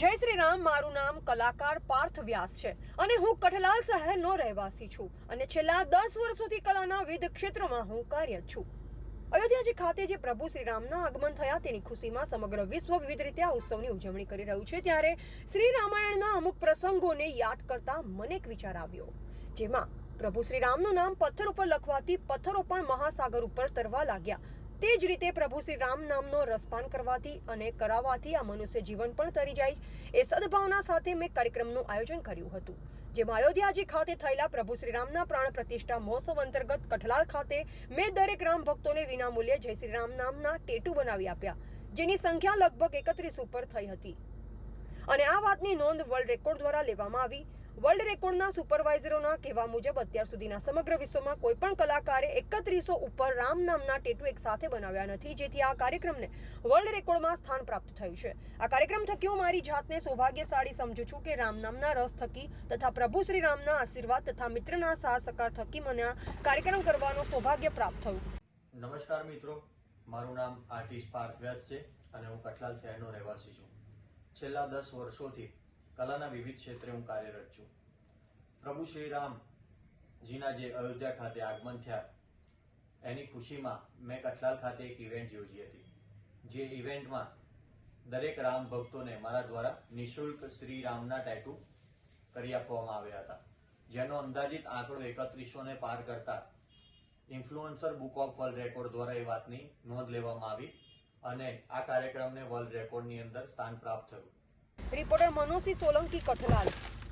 જય શ્રી રામ મારું નામ કલાકાર પાર્થ વ્યાસ છે અને હું કઠલાલ શહેરનો રહેવાસી છું અને છેલ્લા દસ વર્ષોથી કલાના વિવિધ ક્ષેત્રોમાં હું કાર્યરત છું. અયોધ્યાજી ખાતે જે પ્રભુ શ્રી રામના આગમન થયા તેની ખુશીમાં સમગ્ર વિશ્વ વિવિધ રીતે આ ઉત્સવની ઉજવણી કરી રહ્યું છે ત્યારે શ્રી રામાયણના અમુક પ્રસંગોને યાદ કરતા મને એક વિચાર આવ્યો, જેમાં પ્રભુ શ્રી રામનું નામ પથ્થર ઉપર લખવાથી પથ્થરો પણ મહાસાગર ઉપર તરવા લાગ્યા. તે જ રીતે પ્રભુ શ્રી રામ નામનો રસપાન કરવાથી અને કરાવવાથી આ મનુષ્ય જીવન પણ તરી જાય એ સદભાવના સાથે મેં કાર્યક્રમનું આયોજન કર્યું હતું. જેમાં અયોધ્યાજી ખાતે થયેલા પ્રભુ શ્રી રામના પ્રાણ પ્રતિષ્ઠા મહોત્સવ અંતર્ગત કઠલાલ ખાતે મેં દરેક રામ ભક્તોને વિનામૂલ્યે જય શ્રી રામ નામના ટેટુ બનાવી આપ્યા, જેની સંખ્યા લગભગ એકત્રીસ ઉપર થઈ હતી. અને આ વાતની નોંધ વર્લ્ડ રેકોર્ડ દ્વારા લેવામાં આવી. વર્લ્ડ રેકોર્ડના સુપરવાઇઝરોના કહેવા મુજબ અત્યાર સુધીના સમગ્ર વિશ્વમાં કોઈ પણ કલાકારે એકત્રીસો ઉપર રામ નામના ટેટુ એક સાથે બનાવ્યા નથી, જેથી આ કાર્યક્રમને વર્લ્ડ રેકોર્ડમાં સ્થાન પ્રાપ્ત થયું છે. આ કાર્યક્રમ થકી હું મારી જાતને સૌભાગ્યશાળી સમજુ છું કે રામ નામના રસ થકી તથા પ્રભુ શ્રી રામના આશીર્વાદ તથા મિત્રના સાહ સકાર થકી મને આ કાર્યક્રમ કરવાનો સૌભાગ્ય પ્રાપ્ત થયું. નમસ્કાર મિત્રો. મારું નામ આર્ટિસ્ટ પાર્થ વ્યાસ છે અને હું કઠલાલ શહેરનો રહેવાસી છું. છેલ્લા દસ વર્ષોથી કલાના વિવિધ ક્ષેત્રે હું કાર્યરત છું. પ્રભુ શ્રી રામજીના જે અયોધ્યા ખાતે આગમન થયા, એની ખુશીમાં મેં કઠલાલ ખાતે એક ઇવેન્ટ યોજી હતી. જે ઇવેન્ટમાં દરેક રામ ભક્તોને મારા દ્વારા નિઃશુલ્ક શ્રી રામના ટેટુ કરી આપવામાં આવ્યા હતા. જેનો અંદાજિત આંકડો એકત્રીસોને પાર કરતા influencer book of world record દ્વારા એ વાતની નોંધ લેવામાં આવી અને આ કાર્યક્રમને વર્લ્ડ રેકોર્ડની અંદર સ્થાન પ્રાપ્ત થયું. રિપોર્ટર મનોજસિંહ સોલંકી કઠલાલ